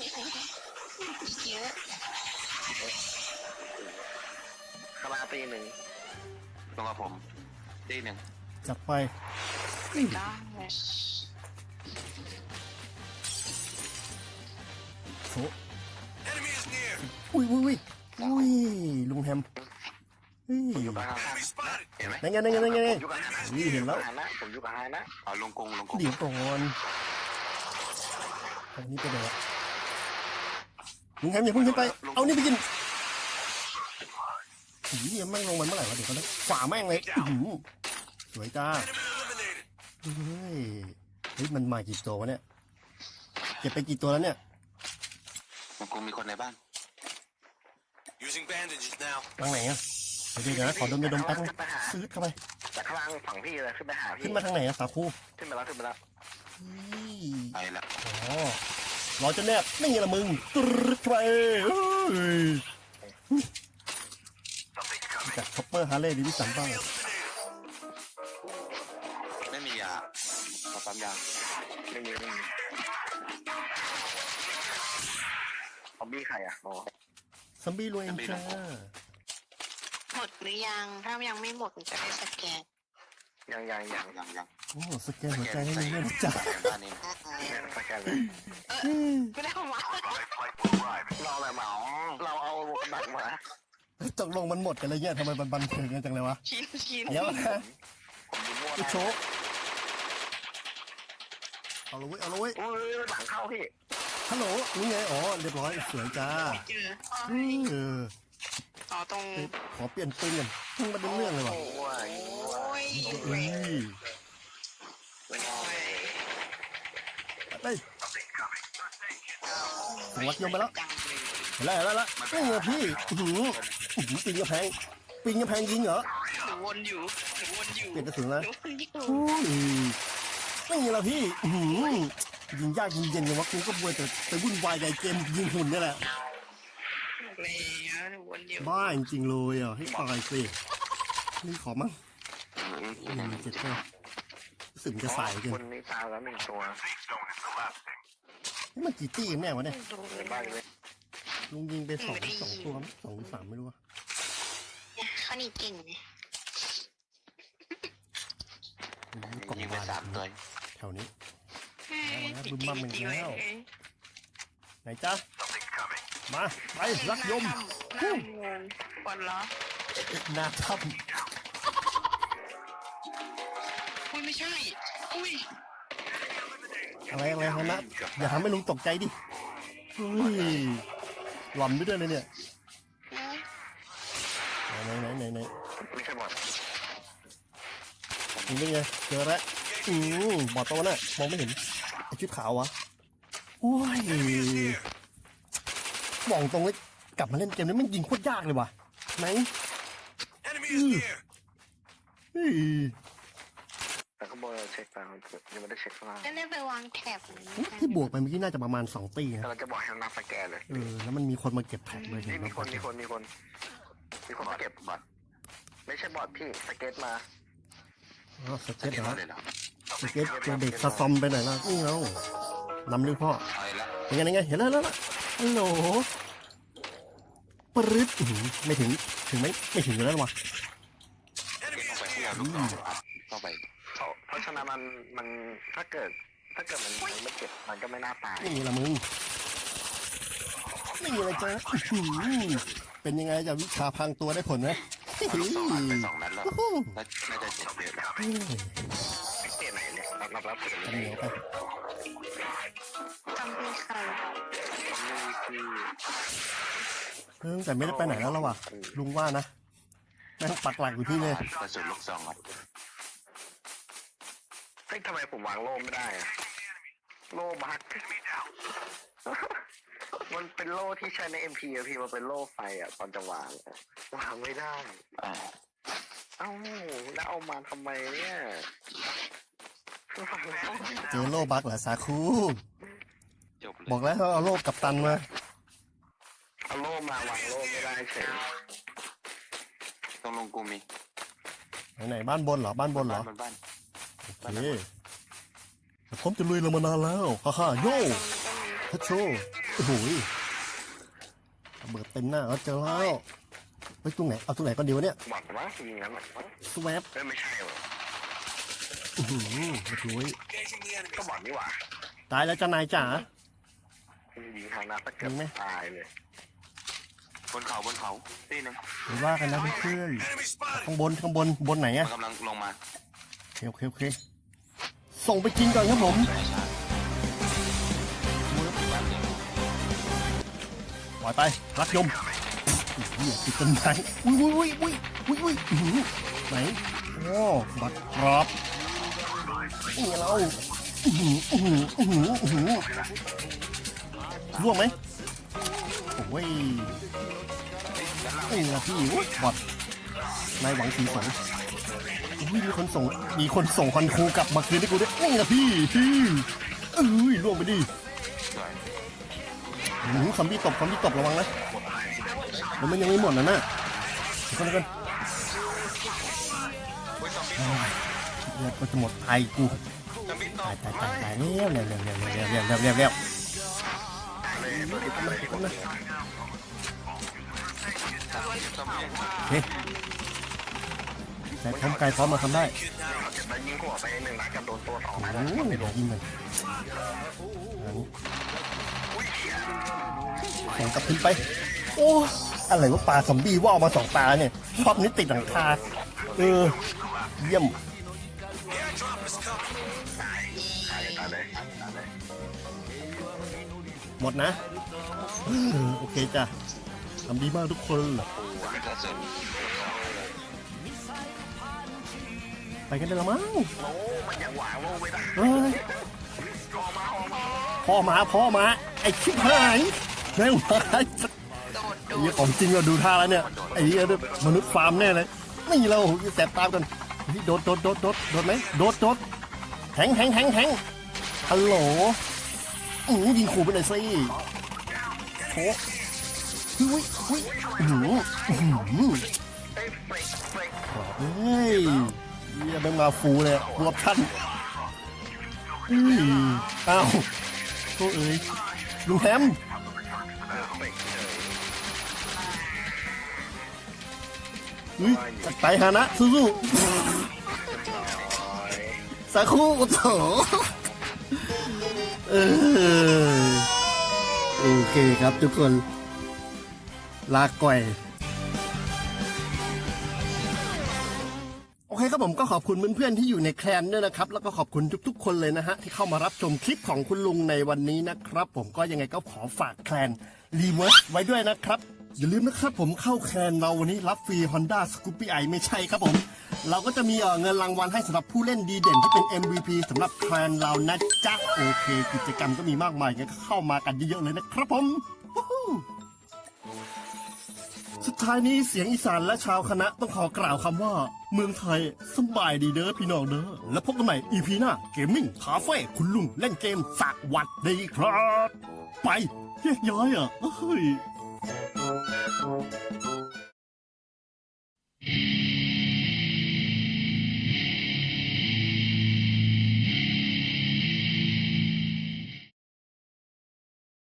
เยอะคาราตีหนึ่งลงกับผมตีหนึ่งจัดไปได้โถอุ้ยอุ้ยอุ้ยอุ้ยลุงแฮมเฮ้ยอยู่กับฮานะเห็นไหมนั่นไงนั่นไงนั่นไงนั่นไงผมอยู่กับฮานะนี่เห็นแล้วฮานะผมอยู่กับฮานะเอาลงกงลงกงเดี๋ยวก่อนอันนี้ไปไหนวะ ลุงแฮมอย่าเพิ่งขึ้นไป เอานี่ไปกินผีเนี่ยแม่งลงมันเมื่อไหร่วะเดี๋ยวก่อนนะฝ่าแม่งเลยอื้อหือสวยจ้า เฮ้ย เฮ้ย มันมากี่ตัววะเนี่ย เก็บไปกี่ตัวแล้วเนี่ยลงกงมีคนในบ้าน Using bandages now. ทางไหนอะเดี๋ยวเดี๋ยวนะขอดมยาดมแป๊บนึงขึ้นไปหาซื้อเข้าไป จากข้างล่างฝั่งพี่เลยขึ้นไปหาพี่ ขึ้นมาทางไหนอะสาคูขึ้นไปแล้วขึ้นไปแล้วไปละ อ๋อ รอจนแนบนี่ละมึงตรึดเข้าไปจากช็อปเปอร์ฮาร์เลย์ดิวิสันบ้างไม่มียามาปั๊มยาไม่มีไม่มีซอมบี้ใครอะอ๋อซัมบี้รวยเองจ้าหมดหรือยัง ถ้ายังไม่หมดจะได้สแกนยังยังยังยังยัง โอ้สแกนหัวใจให้มึงด้วยนะจ๊ะบ้านนี้เนี่ยสแกนเลยไม่ได้เอามาเราอะไรมาอ๋อเราเอาหนักมาตกลงมันหมดกันเลยเนี่ยทำไมมันบันเทิงกันจังเลยวะชิ้นชิ้นเดี๋ยวนะผมดูมั่วกูโชว์เอาละเว้ยเอาละเว้ยอุ้ยหลังเข้าพี่ฮัลโหลนี่ไงอ๋อเรียบร้อยสวยจ้าเจอเอออ๋อตรงเฮ้ยขอเปลี่ยนปืนกันมึงมาดูเรื่องเลยว่ะโอ้ย โอ้ยอุ้ยไม่เอาไปผมวัดยมไปแล้วจังเลยเห็นแล้วเห็นแล้วละนี่ไงพี่อื้อหืออื้อหือปิงกระแพงปิงกระแพงยิงเหรอหนูวนอยู่หนูวนอยู่เปลี่ยนกระสุนแล้วหนูวนอยู่อุ้ยนี่ไงล่ะพี่อื้อหือยิงยากยิงเย็นอย่างวะกูก็บวยแต่แต่วุ่นวายใหญ่เกมยิงหุ่นนี่แหละแล้วหนูวนอยู่บ้าจริงๆเลยอะให้ตายสินี่ขอมั้งหนึ่งเจ็ดเก้า รู้สึกมันจะสายเกินคนนี้ตายแล้วหนึ่งตัวนี่มันกี่ตี้กันแน่วะเนี่ย ในบ้านเลยลุงยิงไปสองสองตัวมั้งสองหรือสามไม่รู้อะเขานี่เก่งไงโอ้โหกล่องยิงไปบานสามตัวแถวนี้จริงจริงจริงเลยไหนจ๊ะมา ไปรักยม หน้ามูนปวดล้อหนาทับ ไม่ใช่ อุ้ยอะไรอะไรฮะนะอย่าทำให้ลุงตกใจดิเฮ้ยหล่อนไปด้วยเลยเนี่ยไหนไหนไหนไหนไม่ใช่บอดนี่ไงเจอแล้วอืมบอดโตน่ะมองไม่เห็นไอชุดขาววะโอ้ยมองตรงเลยกลับมาเล่นเกมนี้มันยิงโคตรยากเลยว่ะไหน Enemies near. เฮ้ยแต่ข้างบนเราเช็คไปยังไม่ได้เช็คข้างล่างแล้วได้ไปวางแถบที่บวกไปเมื่อกี้น่าจะประมาณสองตีแต่นะเราจะบอกให้นับสแกนเลยเออแล้วมันมีคนมาเก็บแท็กเลยเห็นนี่ไหมมีคนมีคนมีคน มีคนมาเก็บบอดไม่ใช่บอดพี่สเก็ตมาอ๋อสจะเก็ตเก็บเหรอเลยเหรอสเก็ตเจอเด็กสะซอมไปไหนล่ะนี่เรานำเรื่องพ่อไปละเป็นไงยังไงเห็นแล้วแล้วฮัลโหลปรึ๊ดอื้อหือไม่ถึงถึงไหมไม่ถึงอยู่แล้ววะลงไปข้างหลังลูกน้องอัดเข้าไปเพราะฉะนั้นมันมันถ้าเกิด ถ้าเกิดมันไม่เก็บมันก็ไม่น่าตาย นี่ละมึงนี่อะไรจ๊ะอื้อหือเป็นยังไงจะวิชาพังตัวได้ผลไหมเฮ้ยลูกน้องอัดไปสองนัดแล้วโอ้โหน่าน่าจะเจ็บเยอะแล้วเฮ้ยเปลี่ยนไหนเนี่ยนับนับแล้วเปลี่ยนจำไหนเหนียวไปจำเป็นใครคือเออแต่ไม่ได้ไปไหนแล้วแล้ววะลุงว่านะแม่งปักหลักอยู่ที่เลยกระสุนลูกซองอะ เฮ้ยทำไมผมวางโล่ไม่ได้อะโล่บัก มันเป็นโล่ที่ใช้ใน MP อะพี่มันเป็นโล่ไฟอะตอนจะวางอะวางไม่ได้ อ่าเอ้าแล้วเอามาทำไมเนี่ยเจอโลบักเหรอสาคูจบเลยบอกแล้วเอาโลกับตันมาเอาโล่มาวางโล่ไม่ได้เฉยต้องลงกูมีไหนๆบ้านบนเหรอบ้านบนเหรอ บ้านบ้าน โอเคผมจะลุยเรามานานแล้วฮ่าฮ่าโย่ฮัชโชโอ้โหระเบิดเต็มหน้าแล้วเจอแล้วไปตรงไหนเอาตรงไหนก็ดีวะเนี่ยหวังว่ายิงงั้นหวังว่าสวปเอ้ยไม่ใช่หรออื้อหือโอ้โห Engaging the ก็ enemies. หวังนี่หว่าตายแล้วจ้านายจ๋ายิงทางหน้าตะเกียบยิงไหมตายเลยบนเขาบนเขาตีหนึงหรือว่ากันนะเพื่อน Enemy ๆ spotted. ข้างบนข้างบนบนไหนมัอะนกำลังลงมาโอเคโอเคโอเค ส่งไปกินก่อนครับผม ปล่อยไป รักยมอุ้ยติดต้นไม้อุ้ยอุ้ยอุ้ยอุ้ยอุ้ยอุ้ยอื้อหือไหนโอ้บัตรกรอบนี่เราอื้อหืออื้อหืออื้อหืออื้อหือร่วงไหมโอ้ยนี่ละพี่อุ๊ยบอดนายหวังสีสัน อุ้ยมีคนส่งมีคนส่งคอนโทรกลับมาคืนให้กูด้วยนี่ละพี่พี่เอ้ยร่วงไปดิหืมซอมบี้ตบซอมบี้ตบระวังนะแล้วมันยังไม่หมดนะน่ะเดี๋ยวก่อนเดี๋ยวก่อนอุ้ยซอมบี้เลือดก็จะหมดไอกูซอมบี้ตายกตายตายตายเร็วเร็วเร็วเร็วเร็วเร็วเร็วเร็วเร็วเลยตัวที่ตัวที่ผมซอมบี้เฮ้ย แต่พร้อมกายพร้อมมาทำได้เจ็บแล้วยิงหัวไปหนึ่งนัดกับโดนตัวสองนัดโอ้ยยิงมันอันนี้ส่งกลับขึ้นไป โอ้ อะไรว่าปลาซอมบี้ว่าออกมาสองตาเนี่ยชอบนี้ติดหลังคา เออ เยี่ยม The airdrop is coming. ตายตายเลยตายเลยหมดนะเออโอเคจ้ะทำดีมากทุกคน ไปกันได้และมั้งโอ้มันยังหวานโว้ไม่ได้เฮ้ยพ่อมาพ่อมา ไอ้ชิบหายแม่งมาไอ้เหี้ยของจริงเราดูท่าแล้วเนี่ย ไอ้เหี้ยมนุษย์ฟาร์มแน่เลยนี่เราแสบตามกันนี่โดดโดดโดดโดดโดดไหมโดดโดดแทงแทงแทงแทงฮัลโหลอือยิงขู่ไปหน่อยสิโถหุ้ยหุ้ยหืออื้อหือเอ้ยเฟกเฟกเฮ้ย เหี้ยแม่งมาฟูเลยรวบท่านอุ้ยอ้าวโธ่เอ้ยลุงแฮมอุ้ยจัดไปฮานะสู้ๆสักครู่โอ้โถเออโอเคครับทุกคน ลาก่อย ผมก็ขอบคุณเพื่อนๆที่อยู่ในแคลนด้วยนะครับ แล้วก็ขอบคุณทุกๆ คนเลยนะฮะที่เข้ามารับชมคลิปของคุณลุงในวันนี้นะครับ ผมก็ยังไงก็ขอฝากแคลนรีเวิร์สไว้ด้วยนะครับ อย่าลืมนะครับผมเข้าแคลนเราวันนี้รับฟรี Honda Scoopy i ไม่ใช่ครับผม เราก็จะมีเงินรางวัลให้สำหรับผู้เล่นดีเด่นที่เป็น MVP สำหรับแคลนเรานะจ๊ะโอเค กิจกรรมก็มีมากมายงั้นก็เข้ามากันเยอะๆเลยนะครับผม สุดท้ายนี้เสียงอีสานและชาวคณะต้องขอกล่าวคำว่า เมืองไทยสบายดีเด้อพี่น้องเด้อแล้วพบกันใหม่ EP หน้าเกมมิ่งคาเฟ่คุณลุงเล่นเกมสักวัดดีครับ ไปแยกย้ายอะเฮ้ย